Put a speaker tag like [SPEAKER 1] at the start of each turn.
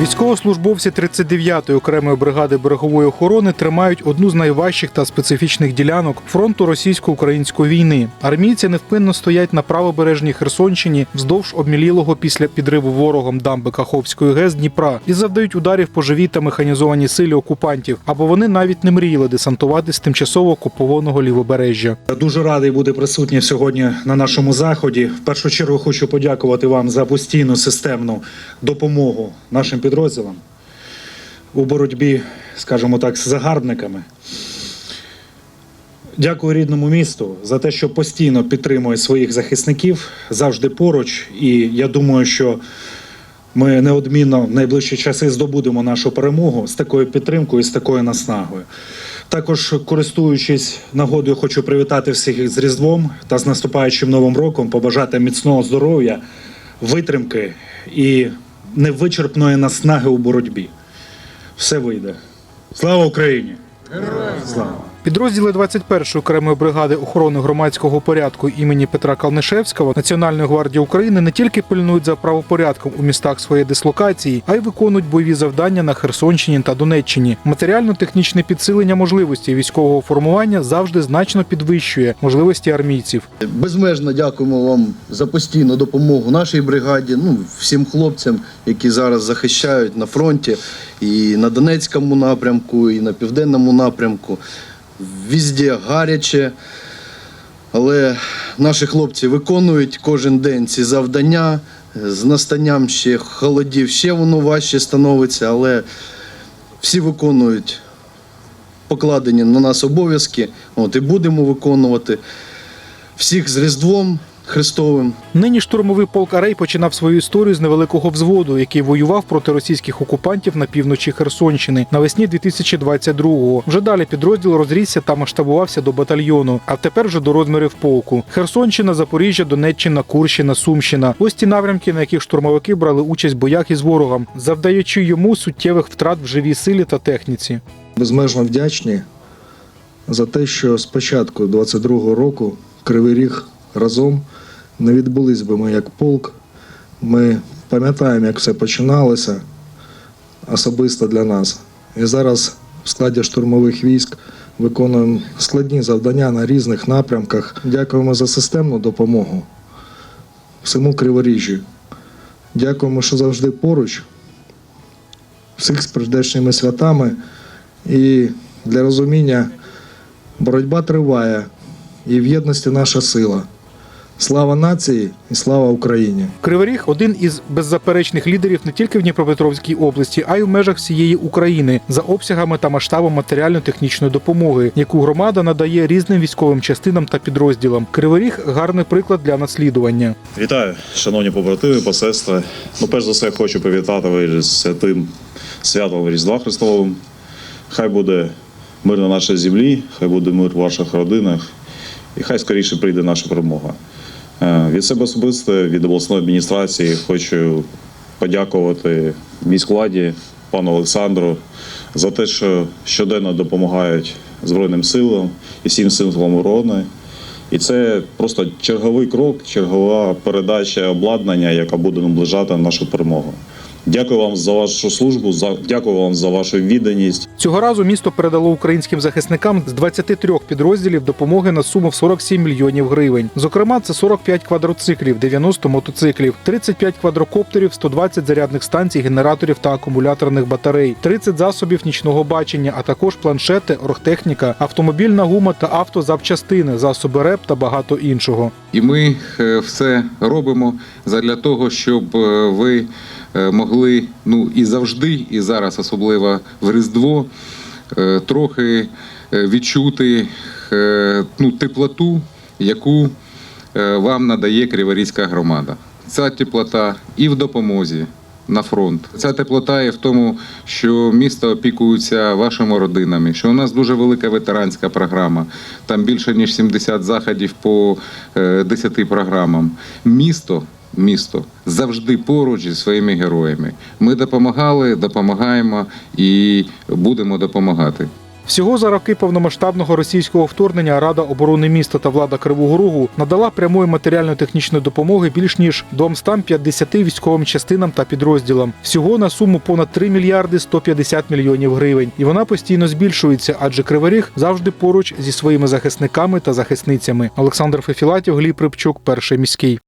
[SPEAKER 1] Військовослужбовці 39-ї окремої бригади берегової охорони тримають одну з найважчих та специфічних ділянок фронту російсько-української війни. Армійці невпинно стоять на правобережній Херсонщині вздовж обмілілого після підриву ворогом дамби Каховської ГЕС Дніпра і завдають ударів по живій та механізованій силі окупантів, або вони навіть не мріяли десантувати з тимчасово окупованого лівобережжя.
[SPEAKER 2] Дуже радий бути присутнім сьогодні на нашому заході. В першу чергу хочу подякувати вам за постійну системну допомогу нашим підрозділам у боротьбі, скажімо так, з загарбниками. Дякую рідному місту за те, що постійно підтримує своїх захисників завжди поруч. І я думаю, що ми неодмінно в найближчі часи здобудемо нашу перемогу з такою підтримкою і з такою наснагою. Також, користуючись нагодою, хочу привітати всіх з Різдвом та з наступаючим новим роком, побажати міцного здоров'я, витримки і невичерпної наснаги у боротьбі. Все вийде. Слава Україні! Героям слава!
[SPEAKER 1] Підрозділи 21-ї окремої бригади охорони громадського порядку імені Петра Калнишевського Національної гвардії України не тільки пильнують за правопорядком у містах своєї дислокації, а й виконують бойові завдання на Херсонщині та Донеччині. Матеріально-технічне підсилення можливості військового формування завжди значно підвищує можливості армійців.
[SPEAKER 3] Безмежно дякуємо вам за постійну допомогу нашій бригаді, ну всім хлопцям, які зараз захищають на фронті, і на Донецькому напрямку, і на південному напрямку. Візде гаряче. Але наші хлопці виконують кожен день ці завдання. З настанням ще холодів, ще воно важче становиться, але всі виконують покладені на нас обов'язки. От і будемо виконувати всіх з Різдвом Христовим.
[SPEAKER 1] Нині штурмовий полк Арей починав свою історію з невеликого взводу, який воював проти російських окупантів на півночі Херсонщини навесні 2022-го. Вже далі підрозділ розрісся та масштабувався до батальйону, а тепер вже до розмірів полку. Херсонщина, Запоріжжя, Донеччина, Курщина, Сумщина. Ось ті напрямки, на яких штурмовики брали участь в боях із ворогом, завдаючи йому суттєвих втрат в живій силі та техніці.
[SPEAKER 4] безмежно вдячні за те, що з початку 22-го року Кривий Ріг разом не відбулись би ми як полк. Ми пам'ятаємо, як все починалося особисто для нас. І зараз в складі штурмових військ виконуємо складні завдання на різних напрямках. Дякуємо за системну допомогу всьому Криворіжжю. Дякуємо, що завжди поруч. Всіх з прийдешніми святами. І для розуміння боротьба триває, і в єдності наша сила. Слава нації і слава Україні!
[SPEAKER 1] Кривий Ріг – один із беззаперечних лідерів не тільки в Дніпропетровській області, а й у межах всієї України за обсягами та масштабом матеріально-технічної допомоги, яку громада надає різним військовим частинам та підрозділам. Кривий Ріг – гарний приклад для наслідування.
[SPEAKER 5] Вітаю, шановні побратими, посестри. Ну, перш за все, хочу привітати вас з святим святом Різдва Христовим. Хай буде мир на нашій землі, хай буде мир в ваших родинах, і хай скоріше прийде наша перемога. Е, Від себе особисто, від обласної адміністрації хочу подякувати міськвладі, пану Олександру за те, що щоденно допомагають Збройним силам і всім силам оборони. І це просто черговий крок, чергова передача обладнання, яка буде наближати нашу перемогу. Дякую вам за вашу службу, за дякую вам за вашу відданість.
[SPEAKER 1] Цього разу місто передало українським захисникам з 23 підрозділів допомоги на суму в 47 мільйонів гривень. Зокрема, це 45 квадроциклів, 90 мотоциклів, 35 квадрокоптерів, 120 зарядних станцій, генераторів та акумуляторних батарей, 30 засобів нічного бачення, а також планшети, оргтехніка, автомобільна гума та автозапчастини, засоби РЕП та багато іншого.
[SPEAKER 6] І ми е, все робимо задля того, щоб е, ви могли ну і завжди, і зараз, особливо в Різдво, е, трохи е, відчути е, ну, теплоту, яку е, вам надає Криворізька громада. Ця теплота і в допомозі. На фронт ця теплота є в тому, що місто опікується вашими родинами, що у нас дуже велика ветеранська програма. Там більше ніж 70 заходів по е, 10 програмам. Місто, місто завжди поруч зі своїми героями. Ми допомагали, допомагаємо і будемо допомагати.
[SPEAKER 1] Всього за роки повномасштабного російського вторгнення Рада оборони міста та влада Кривого Рогу надала прямої матеріально-технічної допомоги більш ніж до 150 військовим частинам та підрозділам. Всього на суму понад 3 мільярди 150 мільйонів гривень. І вона постійно збільшується, адже Кривий завжди поруч зі своїми захисниками та захисницями. Олександр Фефілатів, Гліб Рибчук, перший міський.